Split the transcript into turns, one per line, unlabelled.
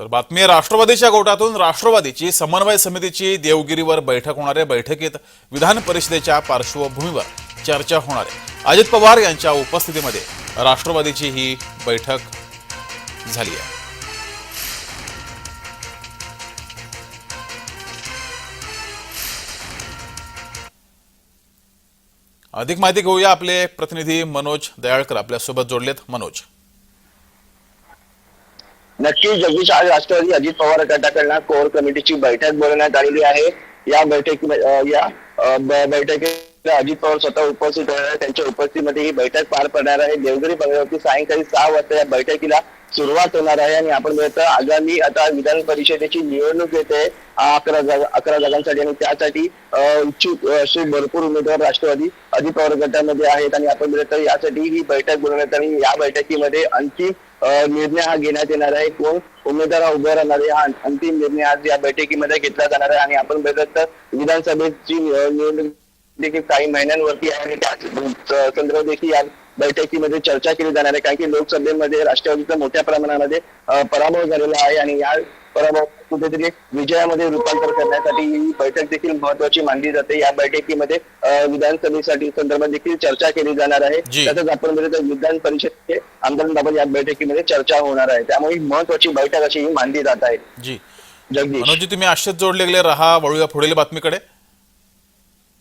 तर बातमी राष्ट्रवादीच्या गोटातून राष्ट्रवादीची समन्वय समितीची देवगिरीवर बैठक होणार आहे बैठकीत विधान परिषदेच्या पार्श्वभूमीवर चर्चा होणार आहे. अजित पवार यांच्या उपस्थितीमध्ये राष्ट्रवादीची ही बैठक झाली आहे. अधिक माहिती घेऊया आपले प्रतिनिधी मनोज दयाळकर आपल्यासोबत जोडलेत मनोज.
नक्कीच जगदीश आज राष्ट्रवादी अजित पवार गटाकडनं कोर कमिटीची बैठक बोलवण्यात आलेली आहे. या बैठक या ब- बैठकीला अजित पवार स्वतः उपस्थित होणार आहे त्यांच्या उपस्थितीमध्ये ही बैठक पार पडणार आहे. देवगिरी बंगल्यावरती सायंकाळी सहा वाजता या बैठकीला सुरुवात होणार आहे आणि आपण बघतो आगामी आता विधान परिषदेची निवडणूक येते. अकरा जागा अकरा जागांसाठी आणि त्यासाठी इच्छुक असे भरपूर उमेदवार राष्ट्रवादी अजित पवार गटामध्ये आहेत आणि आपण बघतो यासाठी ही बैठक बोलवण्यात आणि या बैठकीमध्ये अंतिम निर्णय हा घेण्यात येणार आहे. कोण उमेदवार हा राहणार आहे. हा अंतिम निर्णय आज या बैठकीमध्ये घेतला जाणार आहे आणि आपण बघत तर विधानसभेची निवडणूक देखील काही महिन्यांवरती आहे. आणि त्या संदर्भात देखील या बैठकीमध्ये चर्चा केली जाणार आहे. कारण की लोकसभेमध्ये राष्ट्रवादीचा मोठ्या प्रमाणामध्ये पराभव झालेला आहे आणि या कुठेतरी विजयामध्ये रूपांतर करण्यासाठी ही बैठक देखील महत्वाची मानली जाते. या बैठकीमध्ये विधानसभेसाठी संदर्भात देखील चर्चा केली जाणार आहे. तसंच आपण बघितलं तर विधान परिषदेचे आमदारांबाबत या बैठकीमध्ये चर्चा होणार आहे. त्यामुळे ही महत्वाची बैठक अशी ही मानली जात आहे.
जी.
जगदीश.
तुम्ही असेच जोडले गेले रहा. वळूया पुढील बातमीकडे.